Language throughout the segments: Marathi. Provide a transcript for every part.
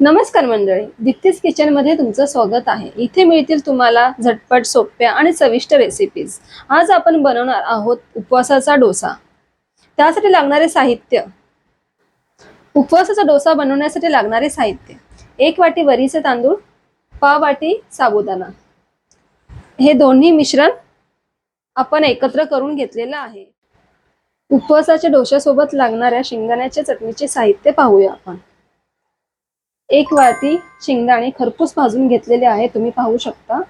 नमस्कार मंडळी दिप्तीस किचनमध्ये तुमचं स्वागत आहे. इथे मिळतील तुम्हाला झटपट सोप्या आणि चविष्ट रेसिपीज आज आपण बनवणार आहोत उपवासाचा डोसा. त्यासाठी लागणारे साहित्य. उपवासाचा डोसा बनवण्यासाठी लागणारे साहित्य. एक वाटी वरीचे तांदूळ पाव वाटी साबुदाणा. हे दोन्ही मिश्रण आपण एकत्र करून घेतलेलं आहे. उपवासाच्या डोशासोबत लागणाऱ्या शेंगदाण्याच्या चटणीचे साहित्य पाहूया आपण. एक वाटी शेंगदाणे खरपूस भाजून घेतलेले आहे. तुम्ही पाहू शकता.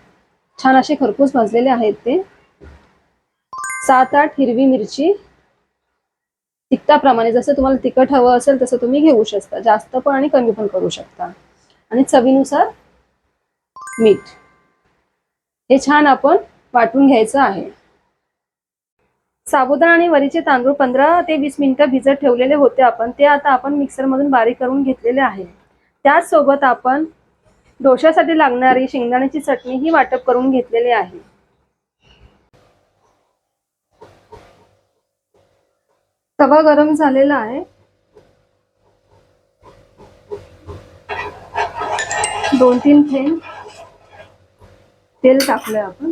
छान असे खरपूस भाजलेले आहेत ते. सात आठ हिरवी मिरची. तिखटाप्रमाणे जसं तुम्हाला तिखट हवं असेल तसं तुम्ही घेऊ शकता. जास्त पण आणि कमी पण करू शकता. आणि चवीनुसार मीठ. हे छान आपण वाटून घ्यायचं आहे. साबुदाणा आणि वरीचे तांदूळ पंधरा ते वीस मिनिटं भिजत ठेवलेले होते आपण. ते आता आपण मिक्सरमधून बारीक करून घेतलेले आहे. त्याचसोबत आपण डोश्यासाठी लागणारी शेंगदाण्याची चटणी ही वाटप करून घेतलेली आहे. तवा गरम झालेला आहे. दोन तीन थेंब तेल टाकलंय आपण.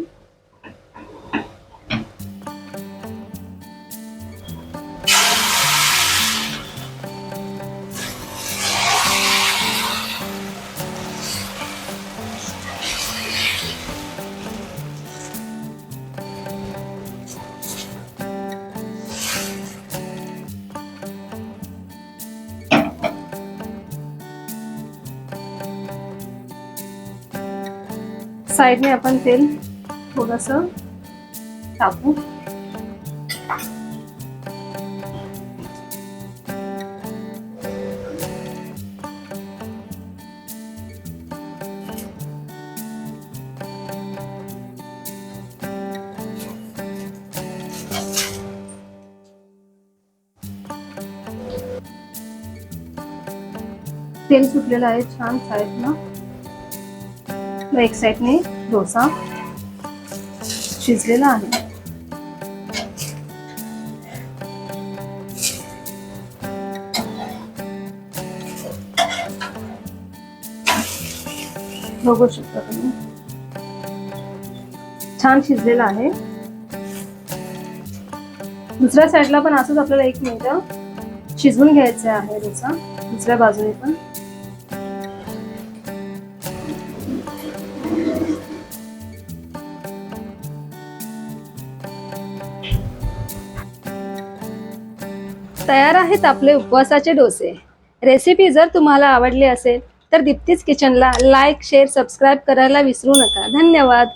साईडने आपण तेल थोडस टाकू. तेल सुटलेलं आहे छान साईडनं व एक साईडने डोसा शिजलेला आहे. बघू शकता तुम्ही. छान शिजलेला आहे. दुसऱ्या साईडला पण असंच आपल्याला एक मिनिट शिजवून घ्यायचं आहे डोसा. दुसऱ्या बाजूने पण. तयार आहेत आपले उपवासाचे डोसे. रेसिपी जर तुम्हाला आवडली असेल तर दीप्तीज किचनला लाईक शेअर सबस्क्राईब करायला विसरू नका. धन्यवाद.